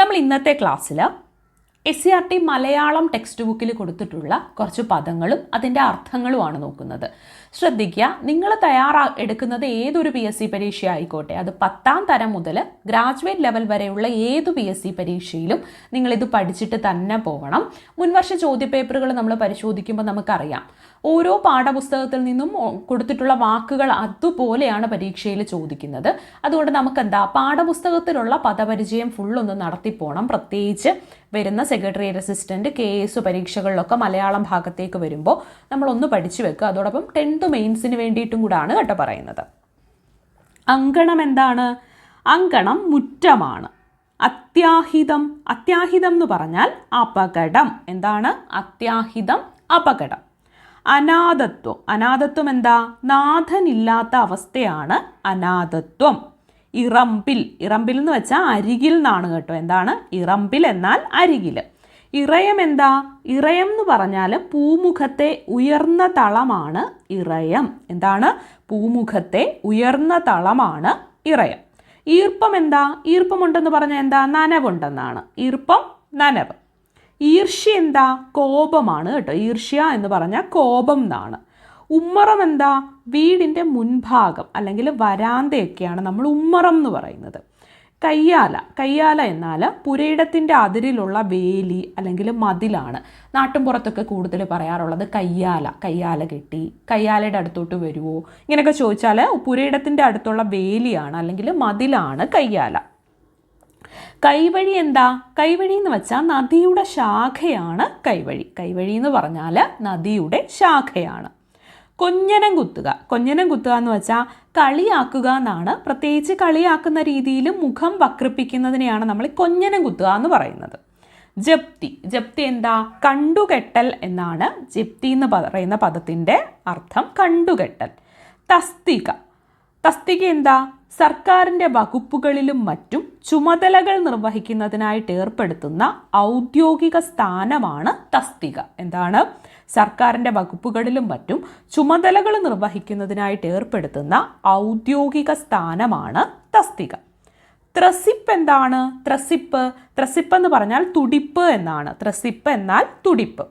നമ്മൾ ഇന്നത്തെ ക്ലാസ്സിൽ S C R T Malayalam text ബുക്കിൽ കൊടുത്തിട്ടുള്ള കുറച്ച് പദങ്ങളും അതിന്റെ അർത്ഥങ്ങളുമാണ് നോക്കുന്നത്. ശ്രദ്ധിക്കുക നിങ്ങൾ തയ്യാറാ എടുക്കുന്നത് ഏതൊരു പി എസ് സി പരീക്ഷ ആയിക്കോട്ടെ അത് പത്താം തരം മുതൽ ഗ്രാജുവേറ്റ് ലെവൽ വരെയുള്ള ഏത് പി എസ് സി പരീക്ഷയിലും നിങ്ങളിത് പഠിച്ചിട്ട് തന്നെ പോകണം മുൻവർഷ ചോദ്യപേപ്പറുകൾ നമ്മൾ പരിശോധിക്കുമ്പോൾ നമുക്കറിയാം. ഓരോ പാഠപുസ്തകത്തിൽ നിന്നും കൊടുത്തിട്ടുള്ള വാക്കുകൾ അതുപോലെയാണ് പരീക്ഷയിൽ ചോദിക്കുന്നത്. അതുകൊണ്ട് നമുക്കെന്താ പാഠപുസ്തകത്തിലുള്ള പദപരിചയം ഫുള്ളൊന്ന് നടത്തിപ്പോണം. പ്രത്യേകിച്ച് വരുന്ന സെക്രട്ടറിയേറ്റ് അസിസ്റ്റന്റ് കെ എസ് പരീക്ഷകളിലൊക്കെ മലയാളം ഭാഗത്തേക്ക് വരുമ്പോൾ നമ്മളൊന്ന് പഠിച്ചു വെക്കുക. അതോടൊപ്പം ടെൻത്ത് മെയിൻസിന് വേണ്ടിയിട്ടും കൂടാണ് കേട്ടോ പറയുന്നത്. അങ്കണം എന്താണ്? അങ്കണം മുറ്റമാണ്. അത്യാഹിതം അത്യാഹിതം എന്ന് പറഞ്ഞാൽ അപകടം. എന്താണ്? അത്യാഹിതം അപകടം. അനാഥത്വം. അനാഥത്വം എന്താ? നാഥനില്ലാത്ത അവസ്ഥയാണ് അനാഥത്വം. ഇറമ്പിൽ. ഇറമ്പിൽ എന്ന് വെച്ചാൽ അരികിൽ എന്നാണ് കേട്ടോ. എന്താണ്? ഇറമ്പിൽ എന്നാൽ അരികിൽ. ഇറയം എന്താ? ഇറയം എന്ന് പറഞ്ഞാൽ പൂമുഖത്തെ ഉയർന്ന തളമാണ് ഇറയം. എന്താണ്? പൂമുഖത്തെ ഉയർന്ന തളമാണ് ഇറയം. ഈർപ്പം എന്താ? ഈർപ്പമുണ്ടെന്ന് പറഞ്ഞാൽ എന്താ? നനവുണ്ടെന്നാണ്. ഈർപ്പം നനവ്. ഈർഷ്യ എന്താ? കോപമാണ് കേട്ടോ. ഈർഷ്യ എന്ന് പറഞ്ഞാൽ കോപം എന്നാണ്. ഉമ്മറം എന്താ? വീടിന്റെ മുൻഭാഗം അല്ലെങ്കിൽ വരാന്തയൊക്കെയാണ് നമ്മൾ ഉമ്മറം എന്ന് പറയുന്നത്. കയ്യാല. കയ്യാല എന്നാൽ പുരയിടത്തിന്റെ അതിരിലുള്ള വേലി അല്ലെങ്കിൽ മതിലാണ്. നാട്ടിൻപുറത്തൊക്കെ കൂടുതൽ പറയാറുള്ളത് കയ്യാല. കയ്യാല കെട്ടി കയ്യാലയുടെ അടുത്തോട്ട് വരുമോ ഇങ്ങനെയൊക്കെ ചോദിച്ചാൽ പുരയിടത്തിന്റെ അടുത്തുള്ള വേലിയാണ് അല്ലെങ്കിൽ മതിലാണ് കയ്യാല. കൈവഴി എന്താ? കൈവഴി എന്ന് വെച്ചാൽ നദിയുടെ ശാഖയാണ് കൈവഴി. കൈവഴി എന്ന് പറഞ്ഞാൽ നദിയുടെ ശാഖയാണ്. കൊഞ്ഞനം കുത്തുക. കൊഞ്ഞനം കുത്തുക എന്ന് വെച്ചാൽ കളിയാക്കുക എന്നാണ്. പ്രത്യേകിച്ച് കളിയാക്കുന്ന രീതിയിൽ മുഖം വക്രിപ്പിക്കുന്നതിനെയാണ് നമ്മൾ കൊഞ്ഞനം കുത്തുക എന്ന് പറയുന്നത്. ജപ്തി. ജപ്തി എന്താ? കണ്ടുകെട്ടൽ എന്നാണ് ജപ്തി എന്ന് പറയുന്ന പദത്തിന്റെ അർത്ഥം കണ്ടുകെട്ടൽ. തസ്തിക. തസ്തിക എന്താ? സർക്കാരിന്റെ വകുപ്പുകളിലും മറ്റും ചുമതലകൾ നിർവഹിക്കുന്നതിനായിട്ട് ഏർപ്പെടുത്തുന്ന ഔദ്യോഗിക സ്ഥാനമാണ് തസ്തിക. എന്താണ്? സർക്കാരിന്റെ വകുപ്പുകളിലും മറ്റും ചുമതലകൾ നിർവഹിക്കുന്നതിനായിട്ട് ഏർപ്പെടുത്തുന്ന ഔദ്യോഗിക സ്ഥാനമാണ് തസ്തിക. ത്രസിപ്പ് എന്താണ്? ത്രസിപ്പ്. ത്രസിപ്പ് എന്ന് പറഞ്ഞാൽ തുടിപ്പ് എന്നാണ്. ത്രസിപ്പ് എന്നാൽ തുടിപ്പ്.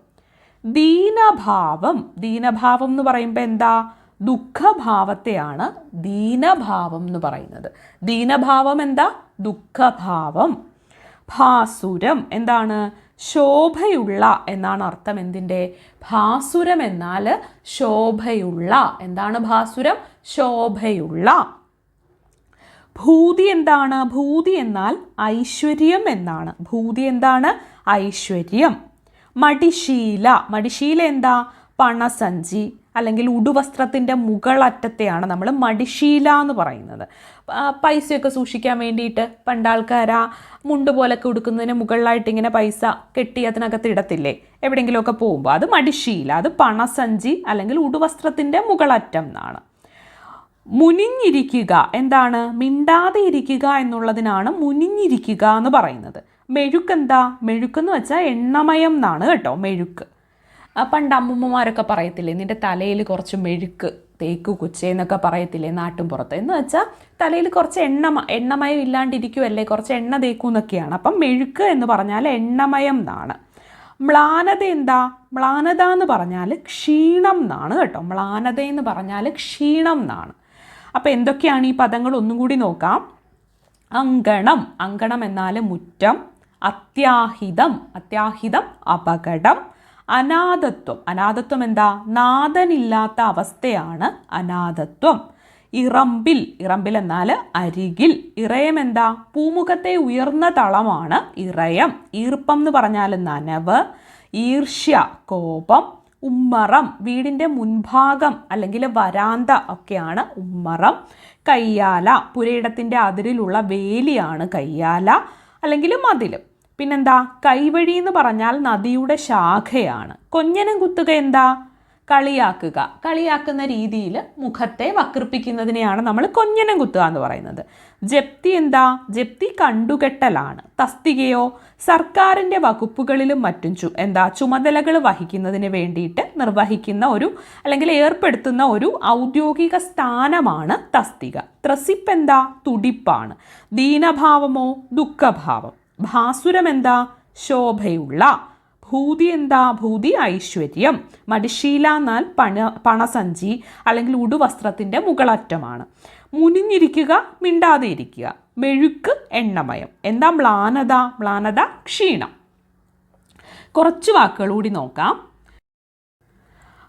ദീനഭാവം. ദീനഭാവം എന്ന് പറയുമ്പോൾ എന്താ? ദുഃഖഭാവത്തെയാണ് ദീനഭാവം എന്ന് പറയുന്നത്. ദീനഭാവം എന്താ? ദുഃഖഭാവം. ഭാസുരം എന്താണ്? ശോഭയുള്ള എന്നാണ് അർത്ഥം എന്തിന്റെ? ഭാസുരം എന്നാൽ ശോഭയുള്ള. എന്താണ് ഭാസുരം? ശോഭയുള്ള. ഭൂതി എന്താണ്? ഭൂതി എന്നാൽ ഐശ്വര്യം എന്നാണ്. ഭൂതി എന്താണ്? ഐശ്വര്യം. മടിശീല. മടിശീല എന്താ? പണസഞ്ചി. അല്ലെങ്കിൽ ഉടുവസ്ത്രത്തിന്റെ മുകളറ്റത്തെയാണ് നമ്മൾ മടിശീല എന്ന് പറയുന്നത്. പൈസയൊക്കെ സൂക്ഷിക്കാൻ വേണ്ടിയിട്ട് പണ്ടാൾക്കാരാ മുണ്ട് പോലൊക്കെ ഉടുക്കുന്നതിന് മുകളിലായിട്ട് ഇങ്ങനെ പൈസ കെട്ടി അതിനകത്ത് ഇടത്തില്ലേ? എവിടെയെങ്കിലുമൊക്കെ പോകുമ്പോൾ അത് മടിശീല അത് പണസഞ്ചി അല്ലെങ്കിൽ ഉടുവസ്ത്രത്തിന്റെ മുകളറ്റം എന്നാണ്. മുനിഞ്ഞിരിക്കുക എന്താണ്? മിണ്ടാതെ ഇരിക്കുക എന്നുള്ളതിനാണ് മുനിഞ്ഞിരിക്കുക എന്ന് പറയുന്നത്. മെഴുക്കെന്താ? മെഴുക്കെന്ന് വെച്ചാൽ എണ്ണമയം എന്നാണ് കേട്ടോ മെഴുക്ക്. പണ്ട് അമ്മൂമ്മമാരൊക്കെ പറയത്തില്ലേ നിന്റെ തലയിൽ കുറച്ച് മെഴുക്ക് തേക്ക് കുച്ചേന്നൊക്കെ പറയത്തില്ലേ നാട്ടിൻപുറത്ത് എന്ന് വെച്ചാൽ തലയിൽ കുറച്ച് എണ്ണ എണ്ണമയം ഇല്ലാണ്ടിരിക്കുമല്ലേ കുറച്ച് എണ്ണ തേക്കൂന്നൊക്കെയാണ് അപ്പം മെഴുക്ക് എന്ന് പറഞ്ഞാൽ എണ്ണമയം എന്നാണ്. മ്ലാനത എന്താ? മ്ലാനത എന്ന് പറഞ്ഞാൽ ക്ഷീണം എന്നാണ് കേട്ടോ. മ്ലാനത എന്ന് പറഞ്ഞാൽ ക്ഷീണം എന്നാണ്. അപ്പോൾ എന്തൊക്കെയാണ് ഈ പദങ്ങൾ? ഒന്നും കൂടി നോക്കാം. അങ്കണം. അങ്കണം എന്നാൽ മുറ്റം. അത്യാഹിതം. അത്യാഹിതം അപകടം. അനാഥത്വം. അനാഥത്വം എന്താ? നാഥനില്ലാത്ത അവസ്ഥയാണ് അനാഥത്വം. ഇറമ്പിൽ ഇറമ്പിൽ എന്നാൽ അരികിൽ. ഇറയം എന്താ? പൂമുഖത്തെ ഉയർന്ന തളമാണ് ഇറയം. ഈർപ്പം എന്ന് പറഞ്ഞാൽ നനവ് ഈർഷ്യ കോപം ഉമ്മറം. വീടിന്റെ മുൻഭാഗം അല്ലെങ്കിൽ വരാന്ത ഒക്കെയാണ് ഉമ്മറം. കയ്യാല പുരയിടത്തിന്റെ അതിരിലുള്ള വേലിയാണ് കയ്യാല. അല്ലെങ്കിൽ മതിൽ പിന്നെന്താ? കൈവഴി എന്ന് പറഞ്ഞാൽ നദിയുടെ ശാഖയാണ്. കൊഞ്ഞനം കുത്തുക എന്താ? കളിയാക്കുക. കളിയാക്കുന്ന രീതിയിൽ മുഖത്തെ വക്രിപ്പിക്കുന്നതിനെയാണ് നമ്മൾ കൊഞ്ഞനം കുത്തുക എന്ന് പറയുന്നത്. ജപ്തി എന്താ? ജപ്തി കണ്ടുകെട്ടലാണ്. തസ്തികയോ സർക്കാരിന്റെ വകുപ്പുകളിലും മറ്റും ചു എന്താ ചുമതലകൾ വഹിക്കുന്നതിന് വേണ്ടിയിട്ട് നിർവഹിക്കുന്ന ഒരു അല്ലെങ്കിൽ ഏർപ്പെടുത്തുന്ന ഒരു ഔദ്യോഗിക സ്ഥാനമാണ് തസ്തിക. ത്രസിപ്പ് എന്താ തുടിപ്പാണ്. ദീനഭാവമോ ദുഃഖഭാവം? ഭാസുരം എന്താ ശോഭയുള്ള. ഭൂതി എന്താ ഭൂതി ഐശ്വര്യം. മടിശീല എന്നാൽ പണ പണസഞ്ചി അല്ലെങ്കിൽ ഉടുവസ്ത്രത്തിന്റെ മുകളറ്റമാണ്. മുനിഞ്ഞിരിക്കുക മിണ്ടാതെ ഇരിക്കുക. മെഴുക്ക് എണ്ണമയം. എന്താ മ്ലാനത? മ്ലാനത ക്ഷീണം. കുറച്ച് വാക്കുകൾ കൂടി നോക്കാം.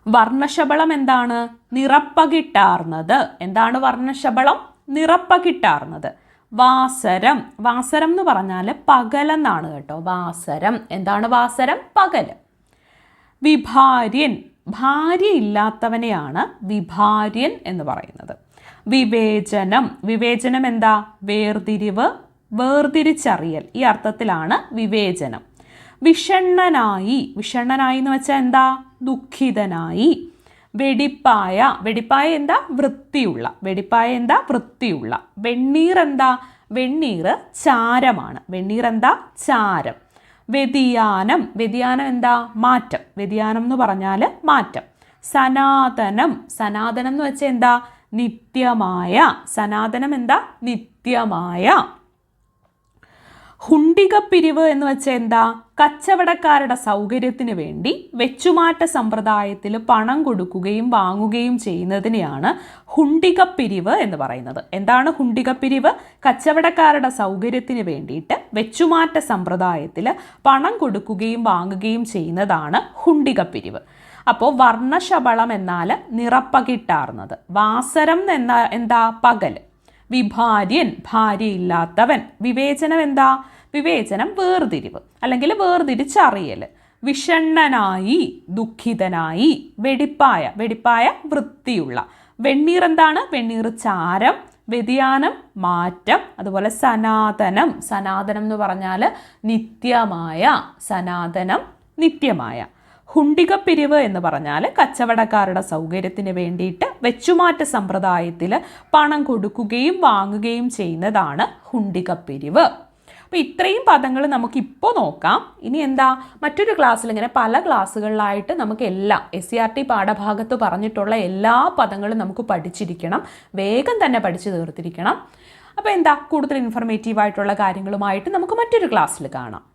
വർണശബളം എന്താണ്? നിറപ്പകിട്ടാർന്നത്. എന്താണ് വർണശബളം? നിറപ്പകിട്ടാർന്നത്. വാസരം. വാസരം എന്ന് പറഞ്ഞാൽ പകലെന്നാണ് കേട്ടോ. വാസരം. എന്താണ് വാസരം? പകൽ വിഭാര്യൻ. ഭാര്യ ഇല്ലാത്തവനെയാണ് വിഭാര്യൻ എന്ന് പറയുന്നത്. വിവേചനം. വിവേചനം എന്താ? വേർതിരിവ് വേർതിരിച്ചറിയൽ. ഈ അർത്ഥത്തിലാണ് വിവേചനം. വിഷണ്ണനായി. വിഷണ്ണനായി എന്ന് വെച്ചാൽ എന്താ? ദുഃഖിതനായി. വെടിപ്പായ. വെടിപ്പായ എന്താ? വൃത്തിയുള്ള. വെടിപ്പായ എന്താ? വൃത്തിയുള്ള. വെണ്ണീർ എന്താ? വെണ്ണീർ ചാരമാണ്. വെണ്ണീർ എന്താ? ചാരം. വ്യതിയാനം. വ്യതിയാനം എന്താ? മാറ്റം. വ്യതിയാനം എന്ന് പറഞ്ഞാൽ മാറ്റം. സനാതനം. സനാതനം എന്ന് വെച്ചാൽ എന്താ? നിത്യമായ. സനാതനം എന്താ? നിത്യമായ. ഹുണ്ടികപ്പിരിവ് എന്ന് വെച്ചാൽ എന്താ? കച്ചവടക്കാരുടെ സൗകര്യത്തിന് വേണ്ടി വെച്ചുമാറ്റ സമ്പ്രദായത്തിൽ പണം കൊടുക്കുകയും വാങ്ങുകയും ചെയ്യുന്നതിനെയാണ് ഹുണ്ടികപ്പിരിവ് എന്ന് പറയുന്നത്. എന്താണ് ഹുണ്ടികപ്പിരിവ്? കച്ചവടക്കാരുടെ സൗകര്യത്തിന് വേണ്ടിയിട്ട് വെച്ചുമാറ്റ സമ്പ്രദായത്തിൽ പണം കൊടുക്കുകയും വാങ്ങുകയും ചെയ്യുന്നതാണ് ഹുണ്ടികപ്പിരിവ്. അപ്പോൾ വർണശബളം എന്നാൽ നിറപ്പകിട്ടാർന്നത്. വാസരം എന്ന എന്താ? പകൽ. വിഭാര്യൻ ഭാര്യയില്ലാത്തവൻ. വിവേചനം എന്താ? വിവേചനം വേർതിരിവ് അല്ലെങ്കിൽ വേർതിരിച്ചറിയൽ. വിഷണ്ണനായി ദുഃഖിതനായി വെടിപ്പായ വെടിപ്പായ വൃത്തിയുള്ള. വെണ്ണീർ എന്താണ്? വെണ്ണീർ ചാരം വ്യതിയാനം മാറ്റം അതുപോലെ സനാതനം. സനാതനം എന്ന് പറഞ്ഞാൽ നിത്യമായ സനാതനം നിത്യമായ. ഹുണ്ടിക പിരിവ് എന്ന് പറഞ്ഞാൽ കച്ചവടക്കാരുടെ സൗകര്യത്തിന് വേണ്ടിയിട്ട് വെച്ചുമാറ്റ സമ്പ്രദായത്തിൽ പണം കൊടുക്കുകയും വാങ്ങുകയും ചെയ്യുന്നതാണ് ഹുണ്ടികപ്പിരിവ് അപ്പോൾ ഇത്രയും പദങ്ങൾ നമുക്ക് ഇപ്പോൾ നോക്കാം. ഇനി എന്താ? മറ്റൊരു ക്ലാസ്സിൽ ഇങ്ങനെ പല ക്ലാസ്സുകളിലായിട്ട് നമുക്ക് എല്ലാം എസ് സി ആർ ടി പാഠഭാഗത്ത് പറഞ്ഞിട്ടുള്ള എല്ലാ പദങ്ങളും നമുക്ക് പഠിച്ചിരിക്കണം. വേഗം തന്നെ പഠിച്ചു തീർത്തിരിക്കണം. അപ്പോൾ എന്താ? കൂടുതൽ ഇൻഫർമേറ്റീവ് ആയിട്ടുള്ള കാര്യങ്ങളുമായിട്ട് നമുക്ക് മറ്റൊരു ക്ലാസ്സിൽ കാണാം.